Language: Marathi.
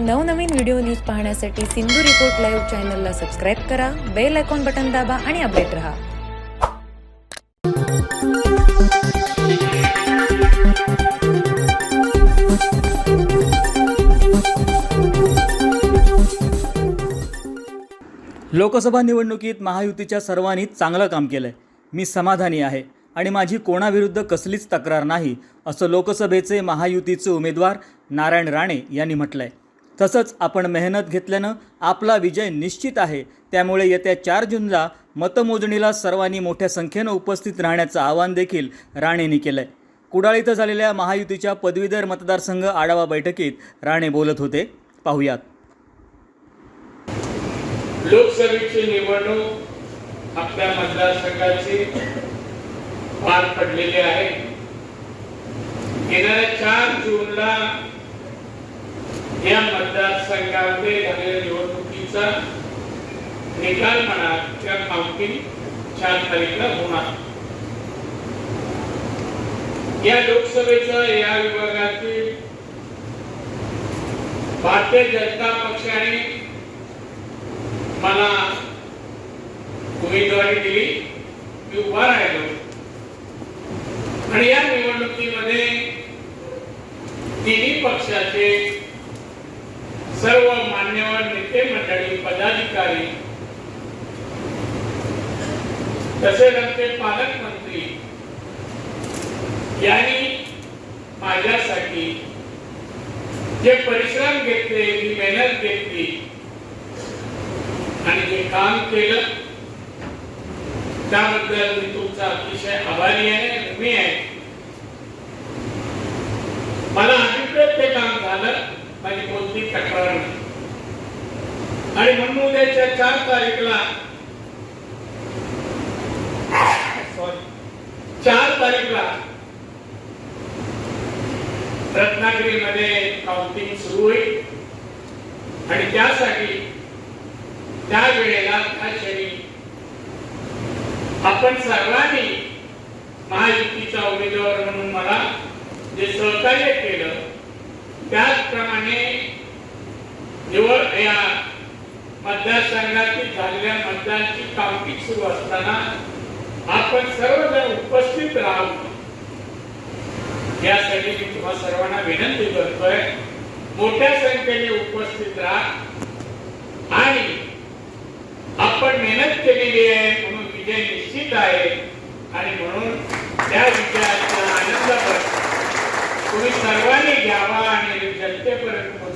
नवनवीन व्हिडिओ न्यूज पाहण्यासाठी सिंधू रिपोर्ट लाईव्ह चॅनलला सबस्क्राईब करा बेल आयकॉन बटन दाबा आणि अपडेट रहा. लोकसभा निवडणुकीत महायुतीच्या सर्वांनी चांगलं काम केलं आहे मी समाधानी आहे आणि माझी कोणाविरुद्ध कसलीच तक्रार नाही असं लोकसभेचे महायुतीचे उमेदवार नारायण राणे यांनी म्हटलं आहे तसंच आपण मेहनत घेतल्यानं आपला विजय निश्चित आहे. त्यामुळे येत्या चार जूनला मतमोजणीला सर्वांनी मोठ्या संख्येनं उपस्थित राहण्याचं आवाहन देखील राणेंनी केलं आहे कुडाळ इथं झालेल्या महायुतीच्या पदवीधर मतदारसंघ आढावा बैठकीत राणे बोलत होते. पाहुयात. लोकसभेची निवडणूक आपल्या मतदारसंघाची पार पडलेली आहे. येणाऱ्या चार जूनला या मतदारसंघामध्ये झालेल्या निवडणुकीचा निकाल म्हणा किंवा काउंटिंग चार तारीखला होणार. या लोकसभेचं या विभागातील भारतीय जनता पक्षाने मला उमेदवारी दिली मी उभा राहिलो. आणि या निवडणुकीमध्ये तिन्ही पक्षाचे सर्व मान्यवर नेते मंडळी पदाधिकारी तसेच आमचे पालकमंत्री यांनी माझ्यासाठी जे परिश्रम घेतले जी मेहनत घेतली आणि जे काम केलं त्याबद्दल मी तुमचा अतिशय आभारी आहे मी आहे मला अभिप्रेत ते काम झालं माझी कोणती तक्रार नाही. आणि म्हणून उद्याच्या चार तारीखला सॉरी चार तारीखला रत्नागिरीमध्ये काउंटिंग सुरू होईल. आणि त्यासाठी त्या वेळेला त्या क्षणी आपण सर्वांनी महायुतीचा उमेदवार म्हणून मला जे सहकार्य केलं त्याचप्रमाणे निवड या मतदारसंघातील झालेल्या मतदानाची कामगिरी सुरू असताना आपण सर्वजण उपस्थित राहू. यासाठी मी तुम्हा सर्वांना विनंती करतोय मोठ्या संख्येने उपस्थित राहा. आणि आपण मेहनत केलेली आहे म्हणून विजय निश्चित आहे. आणि म्हणून त्या विजयाचा आनंद तुम्ही सर्वांनी घ्यावा आणि